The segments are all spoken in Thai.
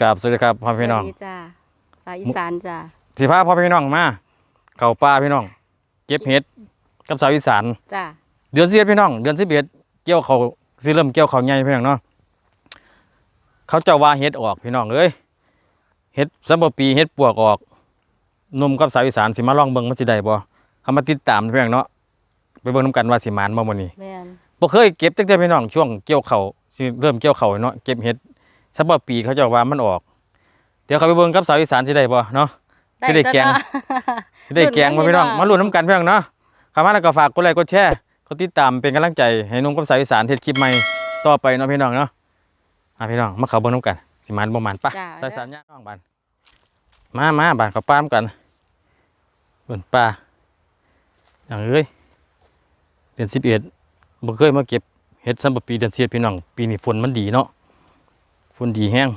กราบสวัสดีครับพ่อพี่น้อง สวัสดีจ้าสายอีสานจ้าสิพาพ่อพี่น้องมา เข้าป่าพี่น้อง เก็บเห็ดกับสาวอีสานจ้าเดือนสิบเอ็ดพี่น้อง เดือนสิบเอ็ดเกี่ยวเขาสิเริ่มเกี่ยวเขาใหญ่พี่น้องเนาะเขาเจะว่าเห็ดออกพี่น้องเอ้ยเห็ดสัมปปีเห็ดปวกออกหนมกับสาวอีสานสิมาลองเบิ่งมันสิได้บ่เขามาติดตามพี่น้องเนาะไปเบิ่งนํกันว่าสิมานบ่มื้อนี้แม่นบ่เคยเก็บตั้งแต่พี่น้องช่วงเกี่ยวเขาวสิเริ่มเกี่ยวเขาวเนาะเก็บเห็ด สัปปีเขาเจะว่ามันออก เดี๋ยวเขาไปเบิ่งกับสาวอีสานสิได้บ่เนาะสิได้แกงตัวเนาะสิได้แกงบ่พี่น้องลุ้นกันพี่น้องมาลุ้นน้ำกันพี่น้องเนาะเข้ามาแล้วก็ฝากกดไลค์กดแชร์กดติดตามเป็นกำลังใจให้หนุ่มกับสาวอีสานเฮ็ดคลิปใหม่ต่อไปเนาะพี่น้องเนาะอะพี่น้องมาเข้าเบิ่งน้ำกันสิมานบ่มานปะจ้าสาวอีสานย่าน้องบ้านมามาบ้านเข้าป้ามกันเบิ่นป่าอย่างเอ้ยเดือน11บ่เคยมาเก็บเฮ็ดซ้ํปีเดือน11พี่น้อง ปีนี้ฝนมันดีเนาะ ฝนดีแฮง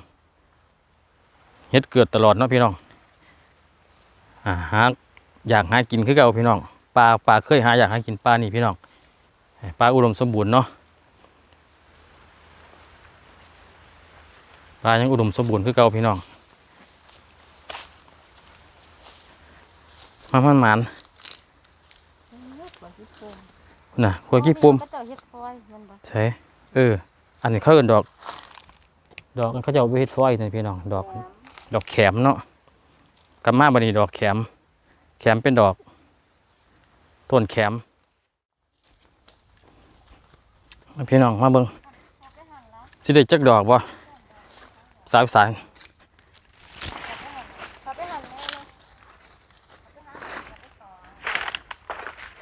เฮ็ดเกิดตลอดเนาะพี่น้องอ่าหาอยากหากินคือเก่าพี่น้องปลาปลาเคยหาอยากหากินปลานี่พี่น้องปลาอุดมสมบูรณ์เนาะปลายังอุดมสมบูรณ์คือเก่าพี่น้องมามันหมันน่ะหัวกี้ปุ่มก็เจ้าเฮ็ดฟอยแมันบ่ใช่เอออันนี้เขาเอิ้นดอก ดอกอันเขาจะเอาไปเฮ็ดฟอยนี่พี่น้องดอก ดอกแขมเนาะกำมาบันนี้ดอกแขม แขมเป็นดอกต้นแขมมาพี่น้องมาเบิ่งสิได้จักดอกบ่สาวสายเขาไปหั่น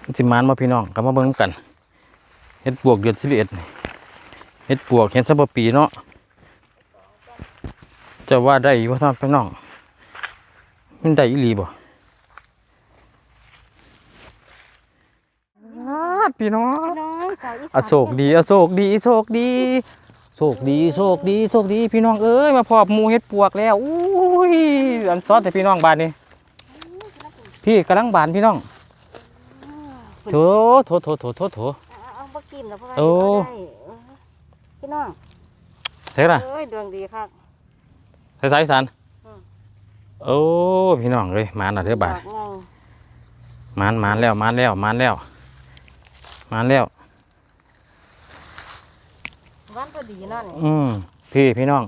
แล้วสิมานมาพี่น้องก็มาเบิ่งกันเฮ็ดปวกเดือน11นี่เฮ็ดปวกเฮ็ดซับปีเนาะ จะว่าได้อยู่ว่าท่านพี่น้องมันได้อีหลีบ่พี่น้องพี่น้องสายอีสานอะโชคดีอะโชคดีโชคดีโชคดีโชคดีโชคดีพี่น้องเอ้ยมาพอบหมูเฮ็ดปวกแล้วอุ้ยอันซอสแต่พี่น้องบานนี่พี่กำลังบานพี่น้องโถโถโถโถโถโถเอาเอาบ่กินแล้วเพราะว่าโอ้สิบ่ได้เออพี่น้องเท่าไหร่เอ้ยดวงดีคัก ใส่สายสันอืมโอ้พี่น้องเลยมานอะเด้อบาดดอกไงมานมานแล้วมานแล้วมานแล้วมานแล้ววันพอดีเนาะนี่อืมพี่พี่น้อง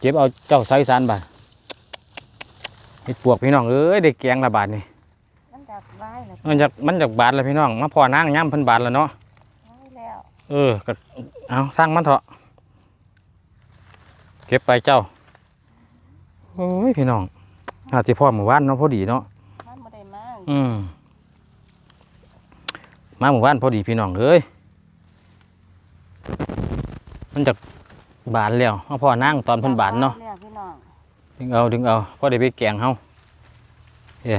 เก็บเอาเจ้าสายสันบาดเฮ็ดปวกพี่น้องเอ้ยได้แกงละบาทนี่มันจากไว้แล้วมันจากมันจากบาทแล้วพี่น้องมาพอนางย่ำเพิ่นบาทแล้วเนาะไว้แล้วเออก็เอาสร้างมันเถอะเก็บไปเจ้า โอ้ยพี่น้องอาจจะพ่อหมู่บ้านเนาะพอดีเนาะมันบ่ได้มาอืมมาหมู่บ้านพอดีพี่น้องเอ้ยมันจากบานแล้วเอาพ่อนั่งตอนเพิ่นบานเนาะแล้วพี่น้องดึงเอาดึงเอาพอได้ไปแกงเฮาเอ้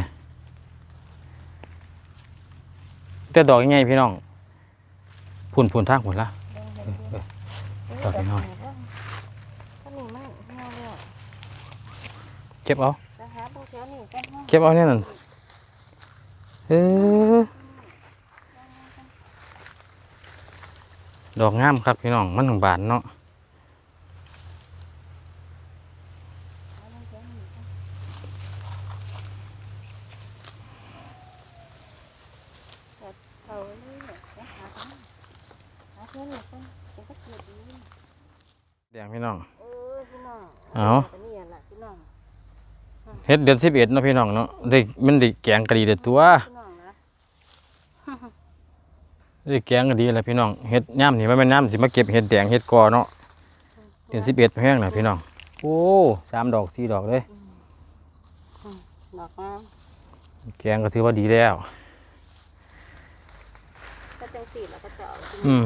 แต่ดอกยังไงพี่น้องพุ่นพุ่นทางพุ่นละ เบิ่งเบิ่งเบิ่งดอกน้อยต้นนี้มันเหี่ยวแล้วเก็บเอาไปหา เบิ่งแถวนี้กันเนาะเก็บเอาเนี่ยนั่นเออดอกงามครับพี่น้องมันของบานเนาะ เอาเลยเนี่ยไปหากันหาแถวนี้กันเป็นตะเกียบดี แดงพี่น้อง เออพี่น้อง เอา แต่นี่แหละพี่น้อง เฮ็ดเดือนสิบเอ็ดเนาะพี่น้องเนาะได้มันได้แกงกะดีเด็ดตัวพี่น้องนะได้แกงกะดีแหละพี่น้องเฮ็ดย่ำนี่มันเป็นย่ำสิมาเก็บเฮ็ดแดงเฮ็ดกอเนาะเดือนสิบเอ็ดแพงนะพี่น้องโอ้สามดอกสี่ดอกเลยดอกงามแกงก็ถือว่าดีแล้วก็จังสีแล้วก็เจาะอืม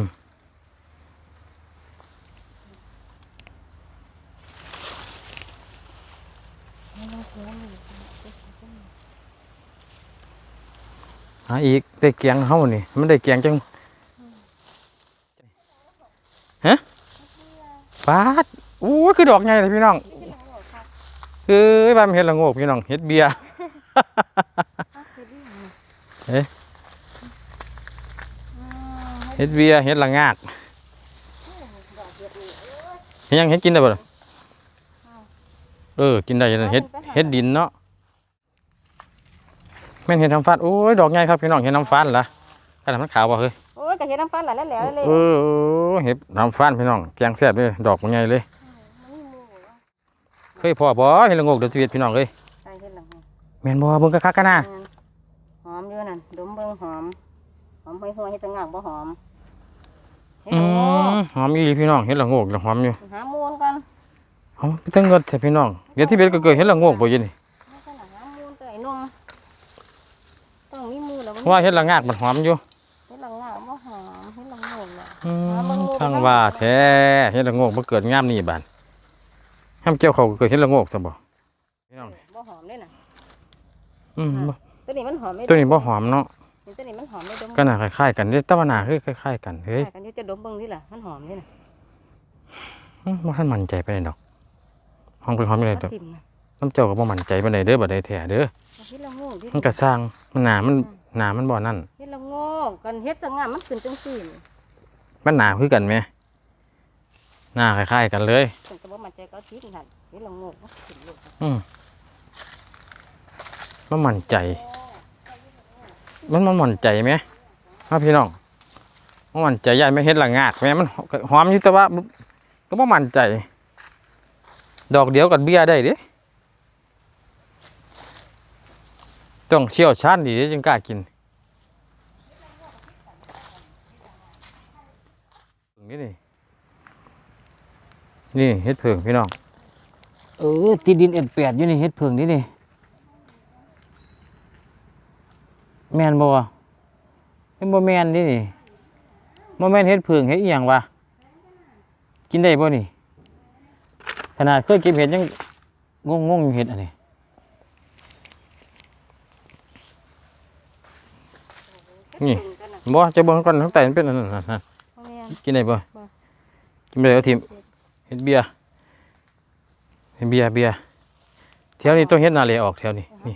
หาอีกได้แกงเฮานี่มันได้แกงจังฮะปาดโอ้ยคือดอกใหญ่เลยพี่น้องเอ้ยบ้านมันเฮ็ดละโงกพี่น้องเฮ็ดเบียร์เอ๊ะเฮ็ดเบียร์เฮ็ดละงากเฮ็ดยังเฮ็ดกินได้บ่ล่ะเออกินได้อยู่นั่นเฮ็ดเฮ็ดดินเนาะแม่นเห็ดน้ำฟ้านโอ้ยดอกใหญ่ครับพี่น้องเห็ดน้ำฟ้านล่ะกระดาษมันขาวบ่เฮ้ยโอ้ยกระเทียมน้ำปลาไหลแล้วแล้วเลยเออเออเห็ดน้ำฟ้านพี่น้องแกงแซ่บเลยดอกมันใหญ่เลยเคยพอบ่เห็ดละโงกเดือนสิบเอ็ดพี่น้องเอ้ยใช่เห็ดหลังแม่นบ่เบิ่งคักๆกันนะหอมอยู่นั่นดมเบิ่งหอมหอมห้อยๆเฮ็ดต่างหากบ่หอมเฮ็ดอืละโงมหอมอีหลีพี่น้องเห็ดละโงกหอมอยู่กหามูลกันหอมพี่ตั้งเงินแท้พี่น้องเดือนสิบเอ็ดก็เกิดเห็ดละโงกบ่ยินี่ไม่ใช่หามูลแต่ไอ้นุ่มต้องมีมูลแล้ว เพราะว่าเห็ดละงาดมันหอมอยู่เฮ็ดหลังหน้าบ่หอมเฮ็ดหลังโง่น่ะอืหาเบิ่งมโงกทางว่าแท้เห็ดละโงกบ่เกิดงามนี่บานห้ามเกี่ยวเขาก็เกิดเห็ดละโงกซะบ่พี่น้องบ่หอมเลยน่ะอืมบ่ตัวนี้มันหอมไม่ตัวนี้บ่หอมเนาะตัวนี้มันหอมไม่ดมก็น่าคล้ายๆกันเด้แต่ว่าหน้าคือคล้ายๆกันเฮ้ยคล้ายกันอยู่จะดมเบิ่งนี่ล่ะมันหอมนี่น่ะอืมบ่ทันมั่นใจปานใดดอกห้องเป็นหอมอยู่เลยดอกทิ่มน่ะน้ำเจ้าก็บ่มั่นใจปานใดเด้อบ่ได้แท้เด้อเฮ็ดละโง่ดิมันก็สร้างมันหนามัน หนามันบ่นั่นเฮ็ดละโง่กันเฮ็ดสง่ามันขึ้นจังซี่นี่มันหนาคือกันไหมหน้าคล้ายๆกันเลยเพิ่นก็บ่มั่นใจก็เอาทิ่มหั่นเฮ็ดละโง่มันขึ้นลูกอืมมันมั่นใจ มันมันมั่นใจไหมครับพี่น้องมันมั่นใจใหญ่ไม่เฮ็ดละงากไหมมันหอมอยู่แต่ว่าก็บ่มั่นใจ ดอกเดียวกับเบี้ยได้เด้ ต้องเชี่ยวชาญดีเด้จึงกล้ากินนี่นี่นี่เฮ็ดเผิงพี่น้องเออติดดินเอ็ดแปดอยู่นี่เฮ็ดเผิงนี่นี่แมนบ่เป็นบ่แมนนี่นี่บ่แมนเฮ็ดเผิงเฮ็ดอีหยังวะกินได้บ่นี่ขนาดเคยเก็บเห็ดยังงงงๆเห็ดอันนี้ นี่เฮ็ดเพิ่งกันน่ะบ่จะเบิ่งก่อนทั้งแต่มันเป็นอันนั้นน่ะบ่แม่นกินได้บ่บ่กินบ่ได้เอาทิมเฮ็ดเบียร์เฮ็ดเบียร์เบียร์แถวนี้ต้องเฮ็ดนาเลออกแถวนี้นี่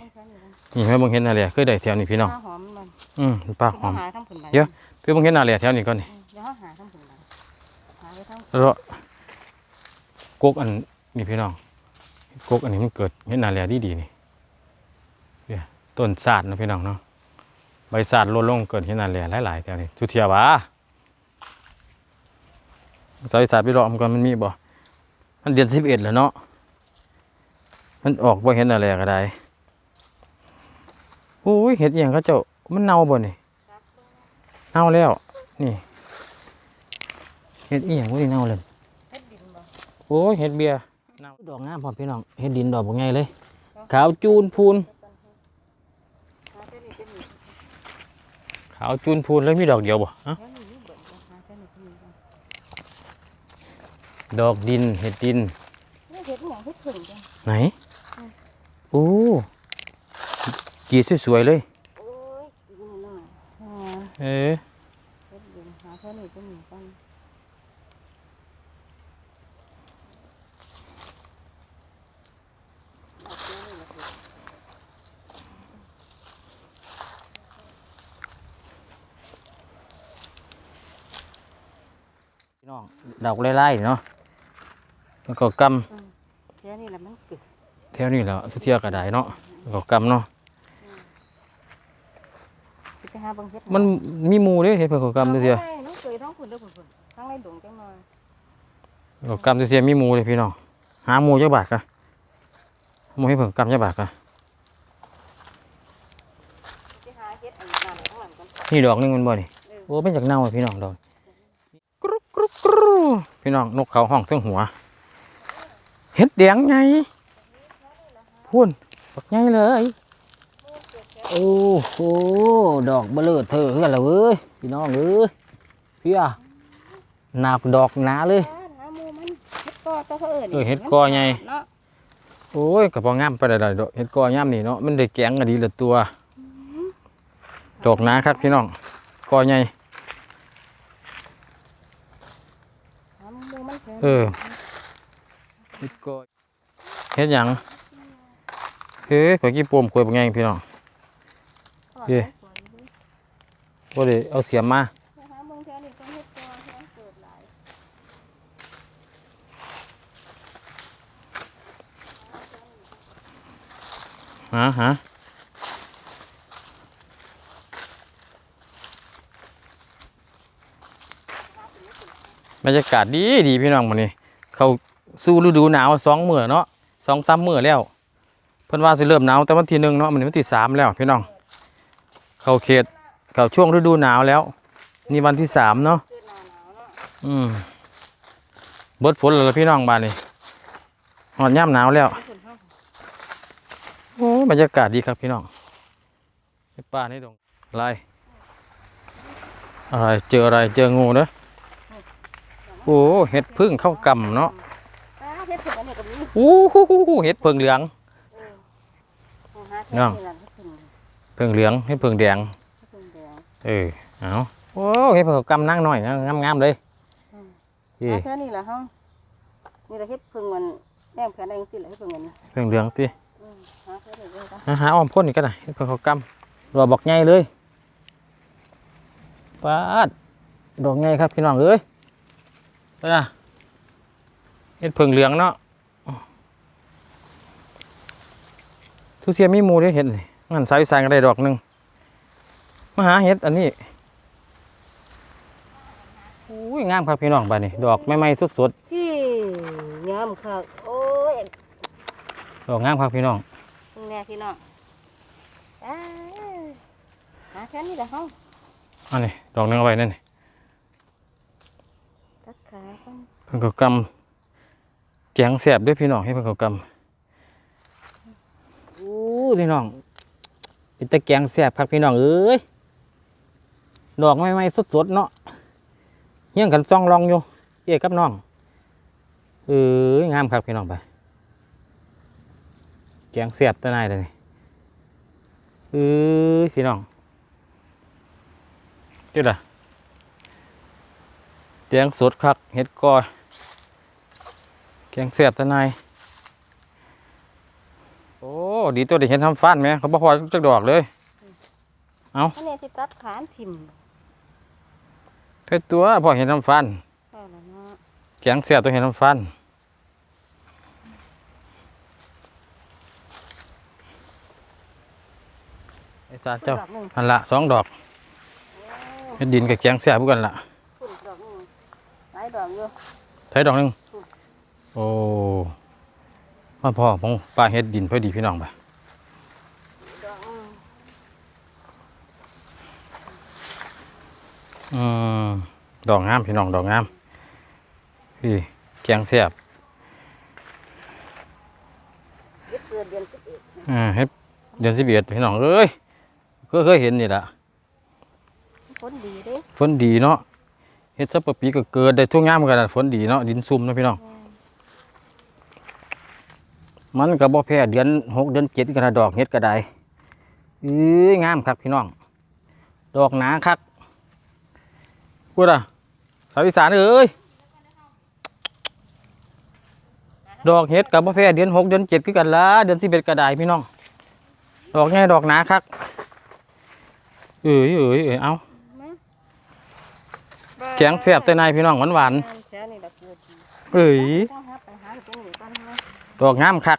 นี่แม่เบิ่งเฮ็ดนาเลเคยได้แถวนี้พี่น้องหาหอมมันอืมปลาหอมหาทั้งผลไม้เดี๋ยวเพื่อเบิ่งเฮ็ดนาเลแถวนี้ก่อนนี่เดี๋ยวหาทั้งผลไม้หาไว้ทั้งแล้วกกอันนี่พี่น้องกกอันนี้มันเกิดเฮ็ดนาเลดีๆนี่เดี๋ยวต้นสาดนะพี่น้องเนาะใบสาดลดลงเกิดเฮ็ดนาเลหลายๆแถวนี้ทุเทียบาใส่สาดไปรอมนก่อนมันมีบ่มันเดือน11แล้วเนาะมันออกบ่เฮ็ดนาเลก็ได้โอ้ยเฮ็ดอีหยังเขาเจ้ามันเน่าบ่นี่เน่าแล้ว นี่เฮ็ดอีหยังบ่ได้เน่าเลยเฮ็ดดินบ่โอ้ยเห็ดเบียร์ดอกงามพอพี่น้องเห็ดดินดอกบ่ไงเลย ขาวจูนพูน หาเท่านี้จะมี ขาวจูนพูนแล้วมีดอกเดียวบ่ฮะแค่นี้เบิ่งบ่หาเท่านี้จะมีบ่ดอกดินเห็ดดินนี่เฮ็ดหยังเฮ็ดเพิ่งจังไหนโอ้กีดสวยๆเลยโอ้ยอยู่นั่นน่ะอ่าเอ๊ะ นหาเท่านี้จะมีกันพี่น้องดอกไล่ๆเนาะแล้วก็กแค่นี้แหละมันเกิดำแถวนี้แหล้วทุเทียก็ได้เนาะแล้วก็กำเนาะสิไปหาเบิ่งเฮ็ดมันมีหมูเด้เห็ดเพิ่นก็กำทุเทียใช่น้องเคยท้องคุณเด้อคุณคุณทั้งในดงจังหน่อยก็กำทุเทียมีหมูเลยพี่น้องหาหมูจักบาทกะหมูให้เพิ่นกำจักบาทกะไปหาเฮ็ดอันนั้นข้างหลังกันนี่ดอกหนึงมันบ่นี่เออโอ้เป็นจากเน่าอะพี่น้องดอกกรุกกรุกกรู พี่น้องนกเขาห้องเทั้งหัว เห็ดแดงไงพูนบักไงเลยโอ้โหดอกเบลอเธอกันแล้วเว้ยพี่น้องเอ้ยพี่อะหนักดอกหนาเลยหาหมูมันเฮ็ดกอตัวเขาเอิ้นเออเฮ็ดกอไงเนาะโอ้ยกระปองงามไปได้ดอกเห็ดกอย่ามนี่เนาะมันได้แกงกันดีละตัวดอกหนาครับพี่น้องกอใหญ่ หาหมูมันแข็ง เออเฮ็ดกอเฮ็ดหยังเฮ้ยขอยกี่ปวมกล้วยบักไงพี่น้องเย้บ่ได้เอาเสียมมาหาหมูแถวนี้ต้องเฮ็ดกอแข็งเกิดหลาย หาหา บรรยากาศดีดีพี่น้องมันนี่เขาสู่ฤดูหนาวสองมื้อเนาะสองสามมื้อแล้วเพิ่นว่าสิเริ่มหนาวแต่วันที่หนึ่งเนาะมันวันที่สามแล้วพี่น้อง เขาเขตเขาช่วงฤดูหนาวแล้ว นี่วันที่สามเนาะคือหน้าหนาวเนาะอืมเบิดฝนเลยพี่น้องบ้านนี่หอนย่ำหนาวแล้วโอ้บรรยากาศดีครับพี่น้องในป่าในดงอะไรอะไรเจออะไรเจองูเนอะ โอ้เห็ดพึ่งเข้ากำเนาะอ่าเฮ็ดถึงอันนี้ก็มีโอ้โหเห็ดเพิงเหลืองเออหาเฮ็ดน้องนี่ล่ะเฮ็ดถึงเพิงเหลืองเห็ดเพิงแดงเฮ็ดถึงแดงเออเอาโอ้เห็ดเพิงเข้ากำนั่งหน่อยงามๆเลยอืมนี่หาเท่านี้ล่ะเฮานี่ล่ะเฮ็ดพึ่งมันแม่งแผนได้จังซี่ล่ะเฮ็ดพึ่งอันนี้เพิงเหลืองติอืมหาเท่านี้เลยจ้ะอาหาอ้อมพ่นนี่ก็ได้เห็ดเพิงเข้ากำรอบอกใหญ่เลยปาดดอกใหญ่ครับพี่น้องเอ้ย ไปนะเห็ดเพิงเหลืองเนาะทุเทียนมีหมูด้วยเห็ดนี่งั้นสายวิสานก็ได้ดอกหนึ่งมาหาเห็ดอันนี้อุ้ยงามครับพี่น้องบ้านนี้ดอกใหม่ๆสดพี่งามคักโอ้ยๆดอกงามครับพี่น้องพึ่งแน่พี่น้องอ้าหาแค่นี้ล่ะเฮาอันนี้ดอกหนึงเอาไว้นั่นนี่ตัดขาก่อน เพิ่งเขากำแกงแสบด้วยพี่น้องให้เพิ่งเขากำอู้พี่น้อง เป็นตะแกงแสบครับพี่น้องเอ้ยดอกใหม่ๆสดๆเนาะเฮี้ยงกันซ่องรองอยู่เอ๊กับน้องเอ้ยงามครับพี่น้องไปแกงเสียบตะนายเลยนี่เอ้ยพี่น้องเจ้าล่ะ แกงสดคักเห็ดกอยแกงเสียบตะนายโอ้ ดีตัวได้เห็นทำฟันไหม เขาบอกพอจักดอกเลยอันนี้สิตัดขานถิ่มเท่ตัวพอเห็นทำฟันเอาล่ะเนาะแกงเสียบตัวเห็นทำฟันไอ้สาเจ้าดอกหนึ่งหันละสองดอกเฮ็ดดินกับแกงเสียบกันละ พุ่นดอกหนึ่งหลายดอกอยู่ใช้ดอกหนึ่งโอ้มาพ่อของป้าเฮ็ดดินพอดีพี่น้องไปดอกหนึ่งอืมดอกงามพี่น้องดอกงามพี่แกงเสียบเฮ็ดเกิดเดือนสิบเอ็ดอ่าเฮ็ดเดือนสิบเอ็ดพี่น้องเอ้ยก็เคยเห็นนี่ละ ผลดีเด้ฝนดีเนาะ เฮ็ดสับปะปีก็เกิดได้ทุกงามเหมือนกันฝนดีเนาะดินซุ่มเนาะพี่น้องมันก็บ่แพ้เดือนหกเดือนเจ็ดกันนะดอกเฮ็ดก็ได้เอ้ยงามครับพี่น้อง ดอกหนาคักกูดอะสาวอีสานเอ้ยดอกเฮ็ดกับบ่แพ้เดือนหกเดือนเจ็ดคือกันละเดือนสิบเอ็ดก็ได้พี่น้อง ดอกแง่ดอกหนาคักเอ้ยเอ้ยเอ้ยเอา แกงแซ่บแต่ในพี่น้องหวานหวานแค่นี้ดอกเกิดดีๆเอ้ยต้องหาไปหาเป็นหนูก่อนเนาะดอกงามคัก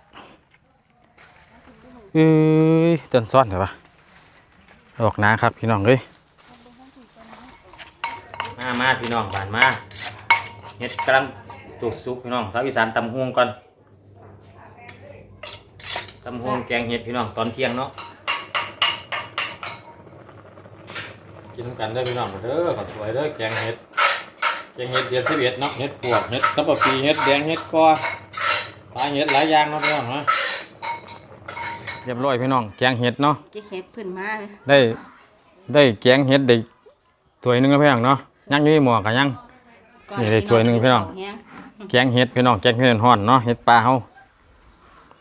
เอ้ยต้นซ้อนเหรอปะดอกหนาครับพี่น้องเอ้ยมามาพี่น้องบานมาเฮ็ดกำลังสุกสุกพี่น้องสาวอีสานตำฮวงก่อนตำฮวงแกงเห็ดพี่น้องตอนเที่ยงเนาะ กินกันเด้อพี่น้องเด้อขอสวยเด้อแกงเห็ดแกงเห็ดเดือนสิบเอ็ดเนาะเห็ดปวกเห็ดตับปะปีเห็ดแดงเห็ดกอปลาเห็ดหลายอย่างเนาะพี่น้องเนาะเรียบร้อยพี่น้องแกงเห็ดเนาะเก็บเห็ดพื้นมาได้ได้แกงเห็ดได้ถ้วยหนึงนะพี่น้องเนาะยังอยู่ในหม้อกันยังนี่ได้ถ้วยหนึ่งพี่น้องแกงเห็ดพี่น้องแกงเห็ดฮ้อนเนาะเห็ดปลาเฮา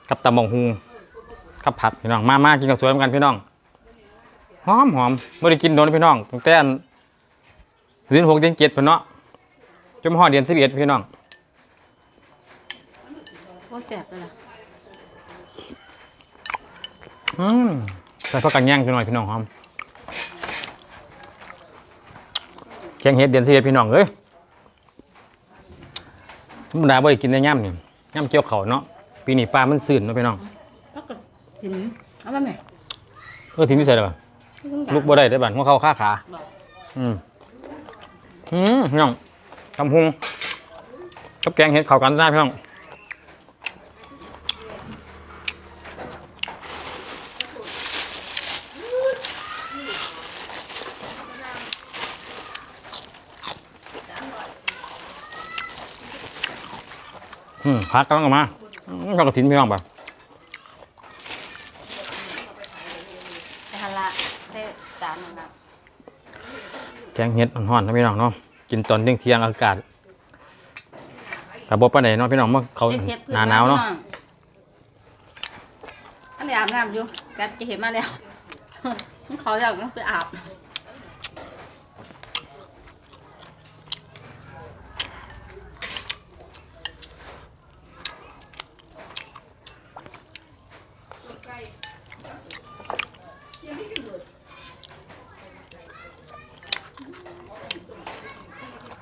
กับตำบักฮูกับผักพี่น้องมามากินกับสวยเหมือนกันพี่น้อง หอมหอมไม่ได้กินโดนพี่น้องตั้งแต่อันเดือนหกเดือนเจ็ดพี่นเนาะจนมาฮอดเดือนสิบเอ็ดพี่น้องโคแสบตัวละอืมใส่ผักกันย่างจังหน่อยพี่น้องหอมแกงเห็ดเดือนสิบเอ็ดพี่น้องเอ้ยธรรมดาบ่ได้กินในย่ำนี่ย่ำเกี่ยวเขาวเนาะปีนี้ปลามันสื่นเนาะพี่น้องแล้วก็กินเอามาแม่เออทิ้งที่ใส่เลยป่ะ ลุกบ่ได้ได้บ้านหัวเข่าขาขาบอกอืมอืมพี่น้องทำหุงกับแกงเห็ดเข้ากันได้พี่น้องอืมพักกำลังออกมาอืมเราก็ทิ้งพี่น้องไปไปหันละเทจานหนึงนะ แกงเห็ดอ่อนๆนะพี่น้องเนาะกินตอนเที่ยงเที่ยงๆอากาศกับบปานใดเนาะพี่น้องเมื่อเขาเฮ็ดเฮ็ดหนาหนาวเนาะอันนี้อาบน้ำอยู่กัดจะเห็นมาแล้วมันเขาอยากต้องไปอาบ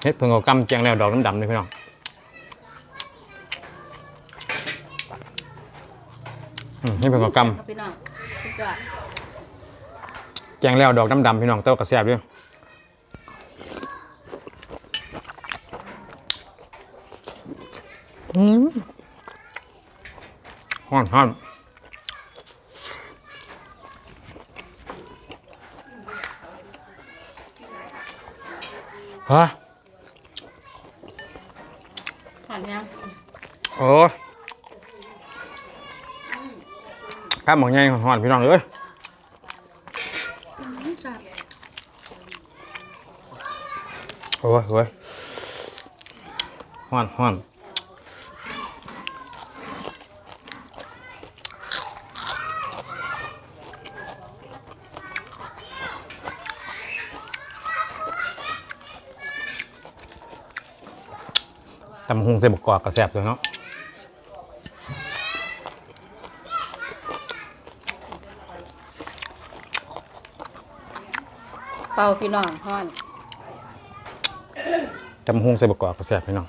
เฮ็ดเพิ่งเอากำแจงแล้วดอกดำๆเลยพี่น้องอืมนี่เพิ่งเอากพี่น้องสุดยอดำแจงแล้วดอกดำๆพี่น้องเต้ากระแซบด้วยอืมฮ้อนฮ้อนฮะ โอ้ยข้ามหมองใหญ่หอนพี่น้องเอ้ยโอ้ยโอ้ยหอนหอนตำบักหุงใส่บกกอกกระแสบเลยเนาะาพี่น้องฮ้อนจำฮวงใส่บกกอกกระแสบพี่น้อง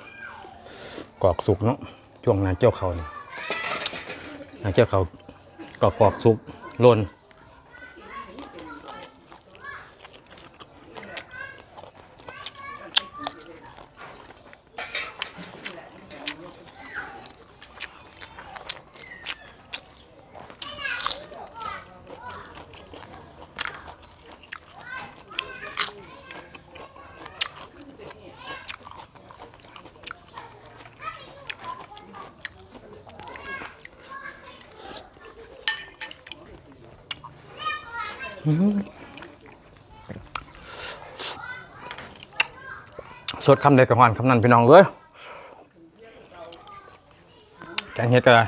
กอกสุกเนาะช่วงนาเกี่ยวเขาเนี่ยนาเกี่ยวเขากอกกอกสุกล่น สดคำเด็ดกับหวานคำนั้นพี่น้องเลยแกงเห็ดกันเลย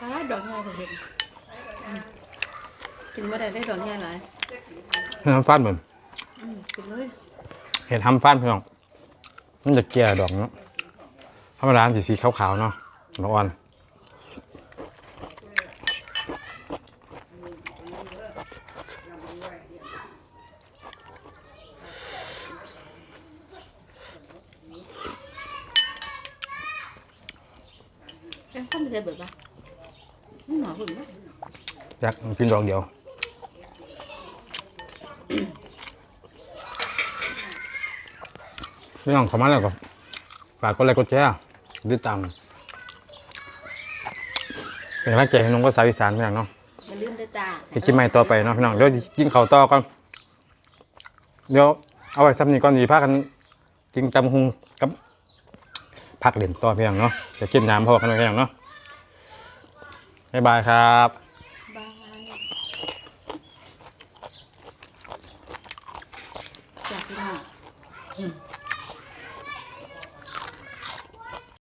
ปลาดอกใหญ่ผมเห็นอืมกินไม่ได้ได้ดอกใหญ่หลายน้ำฟันเหมือนอืม กินเลยเห็ดทำฟันพี่น้องมันจะเกลี่ยดอกเนาะธรรมดาสีสีขาวๆเนาะดอกอ่อนแกงส้มไม่ใช่เบิดปะมันหนอหุ่นไหมอยากกินดอกเดียว พี่น้องเข้ามาแล้วก็ฝากกดไลค์กดแชร์ติดตามเป็นกำลังใจให้น้องก็สาวอีสานพี่น้องเนาะอย่าลืมเด้อจ้าไปคลิปใหม่ต่อไปเนาะพี่น้องเดี๋ยวสิกินข้าวต่อก่อนเดี๋ยวเอาไว้ซ้ำนี้ก่อนดีพากันกินจำหุงกับผักเหรียญต่อพี่น้องเนาะจะกินน้ำพอกันไว้พี่น้องเนาะบ๊ายบายครับ